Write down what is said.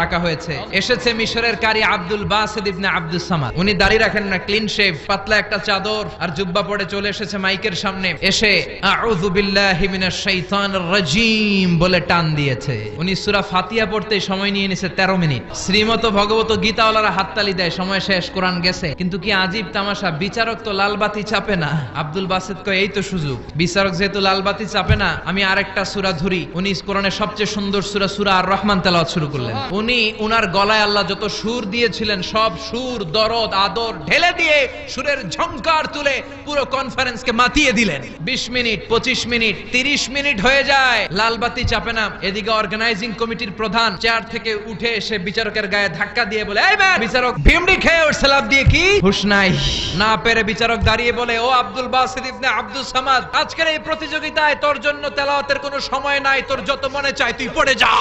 ডাকা হয়েছে। এসেছে মিশরের কারি আব্দুল বাসিদ ইবনে আব্দুল সামাদ। উনি দাড়ি রাখেন না ক্লিন শেভ পাতলা একটা চাদর আর জুব্বা পরে চলে এসেছে মাইকের সামনে। এসে আউযু বিল্লাহি মিনাশ শাইতানির রাজিম বলে টান দিয়েছে। উনি সূরা ফাতিহা পড়তে সময় নিয়ে নিছে 13 মিনিট। শ্রীমত ভগবত গীতাওয়ালারা হাততালি দেয় সময় শেষ কোরআন গেছে। কিন্তু কি আজীব তামাশা বিচারক তো লালবাতি চাপে না। আব্দুল বাসিদ কয় এই তো সুযোগ। বিচারক যেহেতু লালবাতি চাপে না আমি আরেকটা সূরা ধরি। উনি কোরআনের সবচেয়ে সুন্দর সূরা সূরা আর রহমান তেলাওয়াত শুরু করলেন। উনি উনার গলায় আল্লাহ যত সুর দিয়েছিলেন, সব সুর, দরদ, আদর ঢেলে দিয়ে সুরের ঝংকার তুলে পুরো কনফারেন্সকে মাতিয়ে দিলেন। 20 মিনিট 25 মিনিট 30 মিনিট হয়ে যায়, লালবাতি চাপে না। এদিকে অর্গানাইজিং কমিটির প্রধান চেয়ার থেকে উঠে এসে বিচারকের গায়ে ধাক্কা দিয়ে বলে বিচারক ভিমড়ি খেয়ে ওর সালাদ দিয়ে কি? হুশ নাই। না পেরে বিচারক দাঁড়িয়ে বলে, ও আব্দুল বাসিদ ইবনে আব্দুল সামাদ, আজকের এই প্রতিযোগিতায় তোর জন্য তেলাওয়াতের কোনো সময় নাই, তোর যত মনে চায় তুই পড়ে যা।